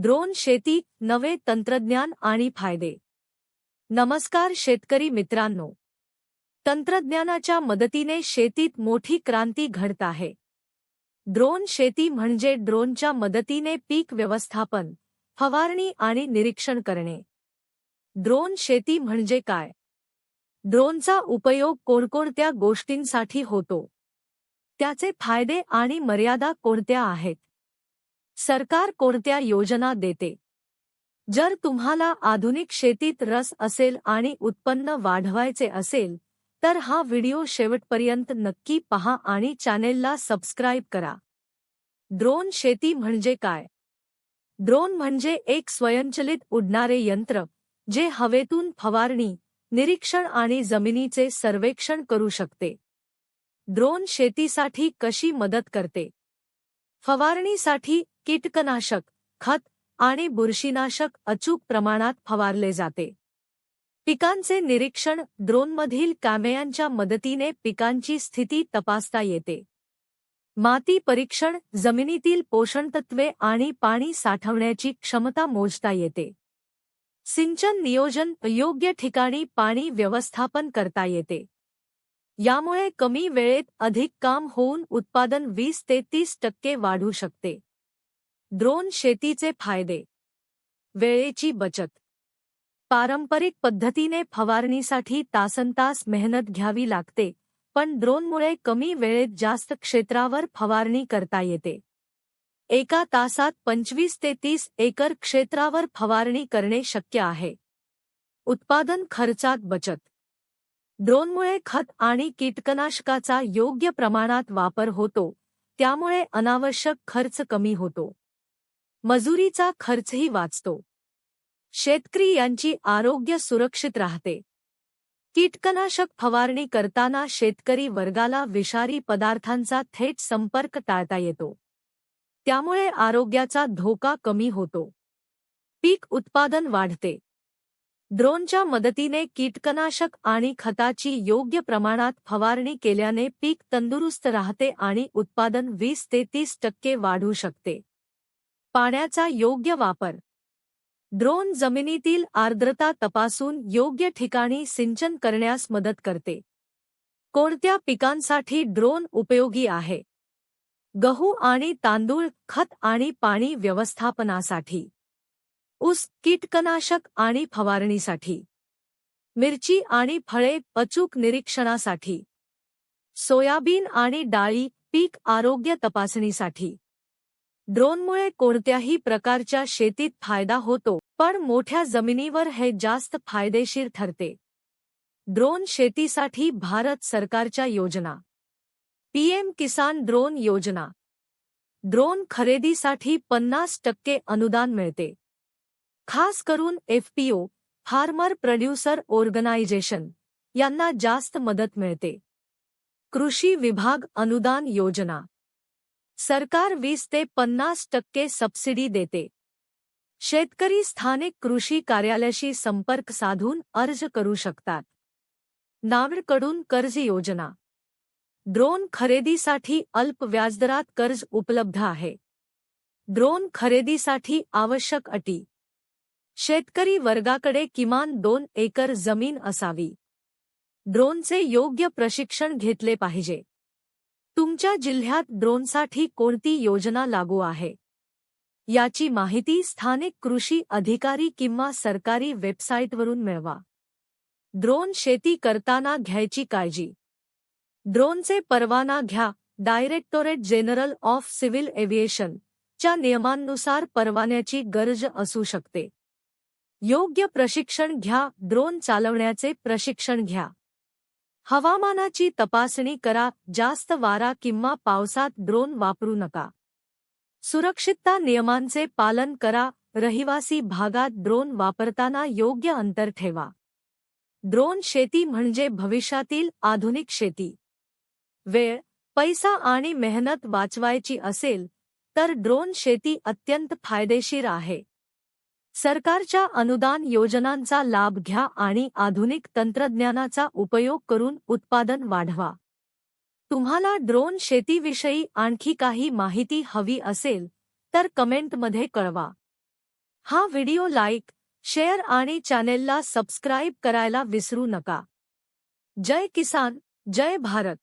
Drone शेती नवे तंत्रज्ञान आणि फायदे. नमस्कार शेतकरी मित्रांनो. तंत्रज्ञानाच्या मदतीने शेतीत मोठी क्रांती घडत आहे. ड्रोन शेती म्हणजे ड्रोनच्या मदतीने पीक व्यवस्थापन फवारणी आणि निरीक्षण करणे. ड्रोन शेती म्हणजे काय? ड्रोनचा उपयोग कोणकोणत्या गोष्टींसाठी होतो? त्याचे फायदे आणि मर्यादा कोणत्या आहेत? सरकार कोणत्या योजना देते? जर तुम्हाला आधुनिक शेतीत रस असेल आणि उत्पन्न वाढवायचे असेल तर हा व्हिडिओ शेवटपर्यंत नक्की पहा आणि चॅनेलला सबस्क्राईब करा. ड्रोन शेती म्हणजे काय? ड्रोन म्हणजे एक स्वयंचलित उडणारे यंत्र जे हवेतून फवारणी निरीक्षण आणि जमिनीचे सर्वेक्षण करू शकते. ड्रोन शेतीसाठी कशी मदत करते? फवारणीसाठी कीटकनाशक खत आणि बुरशीनाशक अचूक प्रमाणात फवारले जाते. पिकांचे निरीक्षण ड्रोनमधील कॅमेयांच्या मदतीने पिकांची स्थिती तपासता येते. माती परीक्षण जमिनीतील पोषणतत्वे आणि पाणी साठवण्याची क्षमता मोजता येते. सिंचन नियोजन योग्य ठिकाणी पाणी व्यवस्थापन करता येते. यामुळे कमी वेळेत अधिक काम होऊन उत्पादन वीस ते तीस टक्के वाढू शकते. ड्रोन शेतीचे फायदे. वेळेची बचत. पारंपरिक पद्धतीने फवारणीसाठी तासनतास मेहनत घ्यावी लागते पण ड्रोनमुळे कमी वेळेत जास्त क्षेत्रावर फवारणी करता येते. एका तासात पंचवीस ते तीस एकर क्षेत्रावर फवारणी करणे शक्य आहे. उत्पादन खर्चात बचत. ड्रोनमुळे खत आणि कीटकनाशकाचा योग्य प्रमाणात वापर होतो त्यामुळे अनावश्यक खर्च कमी होतो. मजुरीचा खर्चही वाचतो. शेतकरी यांची आरोग्य सुरक्षित राहते. कीटकनाशक फवारणी करताना शेतकरी वर्गाला विषारी पदार्थांचा थेट संपर्क टाळता येतो. त्यामुळे आरोग्याचा धोका कमी होतो. पीक उत्पादन वाढते. ड्रोनच्या मदतीने कीटकनाशक आणि खताची योग्य प्रमाणात फवारणी केल्याने पीक तंदुरुस्त राहते आणि उत्पादन वीस ते तीस टक्के वाढू शकते. पाण्याचा योग्य वापर. ड्रोन जमिनीतील आर्द्रता तपासून योग्य ठिकाणी सिंचन करण्यास मदत करते. कोणत्या पिकांसाठी ड्रोन उपयोगी आहे? गहू आणि तांदूळ खत आणि पाणी व्यवस्थापनासाठी. ऊस कीटकनाशक आणि फवारणीसाठी. मिरची आणि फळे अचूक निरीक्षणासाठी. सोयाबीन आणि डाळी पीक आरोग्य तपासणीसाठी. ड्रोनमुळे कोणत्याही प्रकारच्या शेतीत फायदा होतो पण मोठ्या जमिनीवर हे जास्त फायदेशीर ठरते. ड्रोन शेतीसाठी भारत सरकारच्या योजना. पीएम किसान ड्रोन योजना. ड्रोन खरेदीसाठी पन्नास टक्के अनुदान मिळते. खास करून एफपीओ फार्मर प्रोड्युसर ऑर्गनायझेशन यांना जास्त मदत मिळते. कृषी विभाग अनुदान योजना. सरकार वीस ते पन्नास टक्के सबसिडी देते. शेतकरी स्थानिक कृषी कार्यालयाशी संपर्क साधून अर्ज करू शकतात. नावडकडून कर्ज योजना. ड्रोन खरेदीसाठी अल्प व्याजदरात कर्ज उपलब्ध आहे. ड्रोन खरेदीसाठी आवश्यक अटी. शेतकरी वर्गाकडे किमान दोन एकर जमीन असावी. ड्रोनचे योग्य प्रशिक्षण घेतले पाहिजे. तुमच्या जिल्ह्यात ड्रोनसाठी कोणती योजना लागू आहे? याची माहिती स्थानिक कृषी अधिकारी किंवा सरकारी वेबसाईटवरून मिळवा. ड्रोन शेती करताना घ्यायची काळजी. ड्रोनचे परवाना घ्या, directorate general of civil aviation च्या नियमांनुसार परवान्याची गरज असू शकते. योग्य प्रशिक्षण घ्या ड्रोन चालवण्याचे प्रशिक्षण घ्या. हवामानाची तपासणी करा जास्त वारा किंवा पावसात ड्रोन वापरू नका. सुरक्षितता नियमांचे पालन करा रहिवासी भागात ड्रोन वापरताना योग्य अंतर ठेवा. ड्रोन शेती म्हणजे भविष्यातील आधुनिक शेती. वेळ पैसा आणि मेहनत वाचवायची असेल तर ड्रोन शेती अत्यंत फायदेशीर आहे. सरकारच्या अनुदान योजनांचा लाभ घ्या आणि आधुनिक तंत्रज्ञानाचा उपयोग करून उत्पादन वाढवा. तुम्हाला ड्रोन शेतीविषयी आणखी काही माहिती हवी असेल तर कमेंटमध्ये कळवा. हा व्हिडिओ लाईक शेअर आणि चॅनेलला सबस्क्राईब करायला विसरू नका. जय किसान जय भारत.